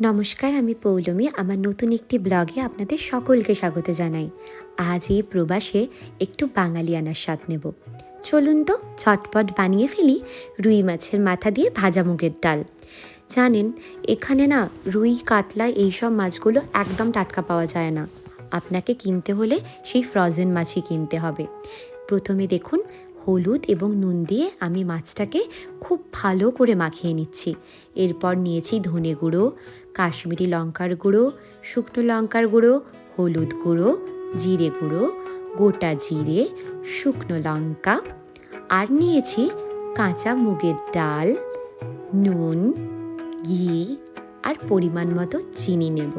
নমস্কার, আমি পৌলমি। আমার নতুন একটি ব্লগে আপনাদের সকলকে স্বাগত জানাই। আজ এই প্রবাসে একটু বাঙালিয়ানার স্বাদ নেব। চলুন তো, ছটপট বানিয়ে ফেলি রুই মাছের মাথা দিয়ে ভাজা মুগের ডাল। জানেন, এখানে না রুই, কাতলা এইসব মাছগুলো একদম টাটকা পাওয়া যায় না। আপনাকে কিনতে হলে সেই ফ্রোজেন মাছই কিনতে হবে। প্রথমে দেখুন হলুদ এবং নুন দিয়ে আমি মাছটাকে খুব ভালো করে মাখিয়ে নিচ্ছি। এরপর নিয়েছি ধনে গুঁড়ো, কাশ্মীরি লঙ্কার গুঁড়ো, শুকনো লঙ্কার গুঁড়ো, হলুদ গুঁড়ো, জিরে গুঁড়ো, গোটা জিরে, শুকনো লঙ্কা আর নিয়েছি কাঁচা মুগের ডাল, নুন, ঘি আর পরিমাণ মতো চিনি নেব।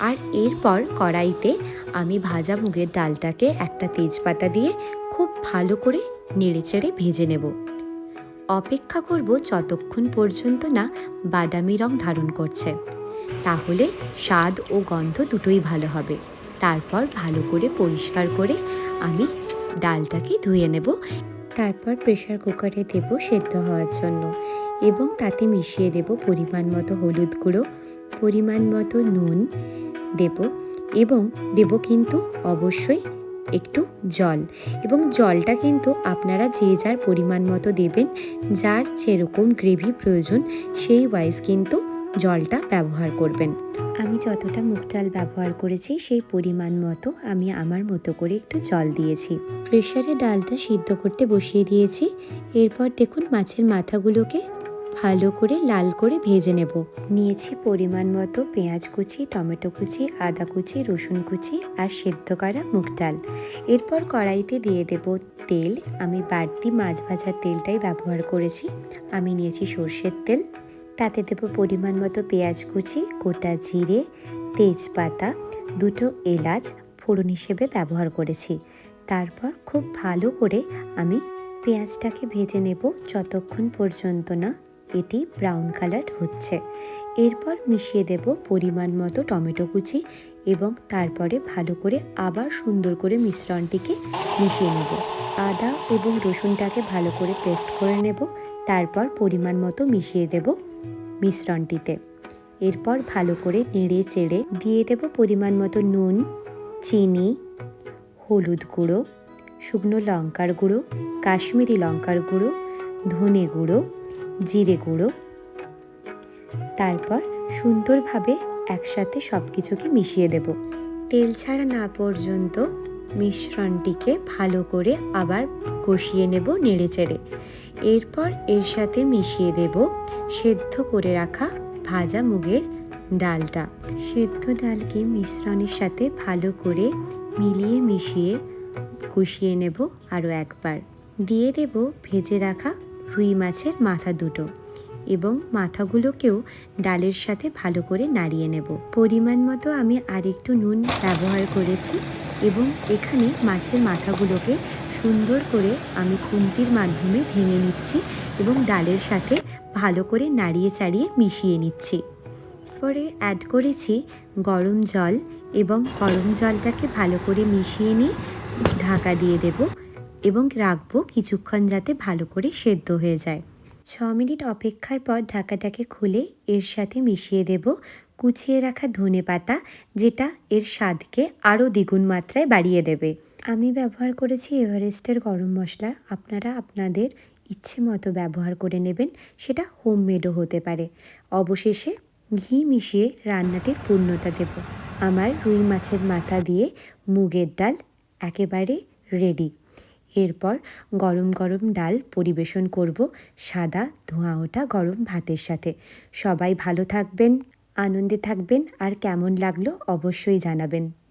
আর এরপর কড়াইতে আমি ভাজা মুগের ডালটাকে একটা তেজপাতা দিয়ে খুব ভালো করে নেড়েচেড়ে ভেজে নেব। অপেক্ষা করব যতক্ষণ পর্যন্ত না বাদামি রং ধারণ করছে। তাহলে স্বাদ ও গন্ধ দুটোই ভালো হবে। তারপর ভালো করে পরিষ্কার করে আমি ডালটাকে ধুয়ে নেব। তারপর প্রেশার কুকারে দেব সেদ্ধ হওয়ার জন্য এবং তাতে মিশিয়ে দেব পরিমাণ মতো হলুদ গুঁড়ো, পরিমাণ মতো নুন দেব এবং দেব কিন্তু অবশ্যই একটু জল। এবং জলটা কিন্তু আপনারা যে যার পরিমাণ মতো দেবেন যার যেরকম গ্রেভি প্রয়োজন সেই ওয়াইজ কিন্তু জলটা ব্যবহার করবেন। আমি যতটা মুগ ডাল ব্যবহার করেছি সেই পরিমাণ মতো আমি আমার মতো করে একটু জল দিয়েছি। প্রেশারে ডালটা সিদ্ধ করতে বসিয়ে দিয়েছি। এরপর দেখুন মাছের মাথাগুলোকে ভালো করে লাল করে ভেজে নেব। নিয়েছি পরিমাণ মতো পেঁয়াজ কুচি, টমেটো কুচি, আদা কুচি, রসুন কুচি আর সেদ্ধ করা মুগ ডাল। এরপর কড়াইতে দিয়ে দেব তেল। আমি বাড়তি মাছ ভাজার তেলটাই ব্যবহার করেছি। আমি নিয়েছি সর্ষের তেল। তাতে দেব পরিমাণ মতো পেঁয়াজ কুচি, গোটা জিরে, তেজপাতা, দুটো এলাচ ফোড়ন হিসেবে ব্যবহার করেছি। তারপর খুব ভালো করে আমি পেঁয়াজটাকে ভেজে নেব। যতক্ষণ পর্যন্ত না এটি ব্রাউন কালার হচ্ছে। এরপর মিশিয়ে দেব পরিমাণ মতো টমেটো কুচি এবং তারপরে ভালো করে আবার সুন্দর করে মিশ্রণটিকে মিশিয়ে নেব। আদা এবং রসুনটাকে ভালো করে পেস্ট করে নেব। তারপর পরিমাণ মতো মিশিয়ে দেব মিশ্রণটিতে। এরপর ভালো করে নেড়ে চেড়ে দিয়ে দেব পরিমাণ মতো নুন, চিনি, হলুদ গুঁড়ো, শুকনো লঙ্কার গুঁড়ো, কাশ্মীরি লঙ্কার গুঁড়ো, ধনে গুঁড়ো জিরে গুঁড়ো। তারপর সুন্দরভাবে একসাথে সব কিছুকে মিশিয়ে দেব। তেল ছাড়া না পর্যন্ত মিশ্রণটিকে ভালো করে আবার কষিয়ে নেব নেড়ে চেড়ে এরপর এর সাথে মিশিয়ে দেব সেদ্ধ করে রাখা ভাজা মুগের ডালটা। সেদ্ধ ডালকে মিশ্রণের সাথে ভালো করে মিলিয়ে মিশিয়ে কষিয়ে নেব আরও একবার। দিয়ে দেব ভেজে রাখা রুই মাছের মাথা দুটো এবং মাথাগুলোকেও ডালের সাথে ভালো করে নাড়িয়ে নেব। পরিমাণ মতো আমি আরেকটু নুন ব্যবহার করেছি এবং এখানে মাছের মাথাগুলোকে সুন্দর করে আমি খুন্তির মাধ্যমে ভেঙে নিচ্ছি এবং ডালের সাথে ভালো করে নাড়িয়ে চাড়িয়ে মিশিয়ে নিচ্ছি। পরে অ্যাড করেছি গরম জল এবং গরম জলটাকে ভালো করে মিশিয়ে নিয়ে ঢাকা দিয়ে দেব। এবং রাখব কিছুক্ষণ যাতে ভালো করে সেদ্ধ হয়ে যায়। ছ মিনিট অপেক্ষার পর ঢাকাটাকে খুলে এর সাথে মিশিয়ে দেব কুচিয়ে রাখা ধনে পাতা, যেটা এর স্বাদকে আরও দ্বিগুণ মাত্রায় বাড়িয়ে দেবে। আমি ব্যবহার করেছি এভারেস্টের গরম মশলা। আপনারা আপনাদের ইচ্ছে মতো ব্যবহার করে নেবেন। সেটা হোমমেডও হতে পারে। অবশেষে ঘি মিশিয়ে রান্নাটির পূর্ণতা দেব। আমার রুই মাছের মাথা দিয়ে মুগের ডাল একেবারে রেডি। এরপর গরম গরম ডাল পরিবেশন করব সাদা ধোঁয়া ওঠা গরম ভাতের সাথে। সবাই ভালো থাকবেন, আনন্দে থাকবেন আর কেমন লাগল অবশ্যই জানাবেন।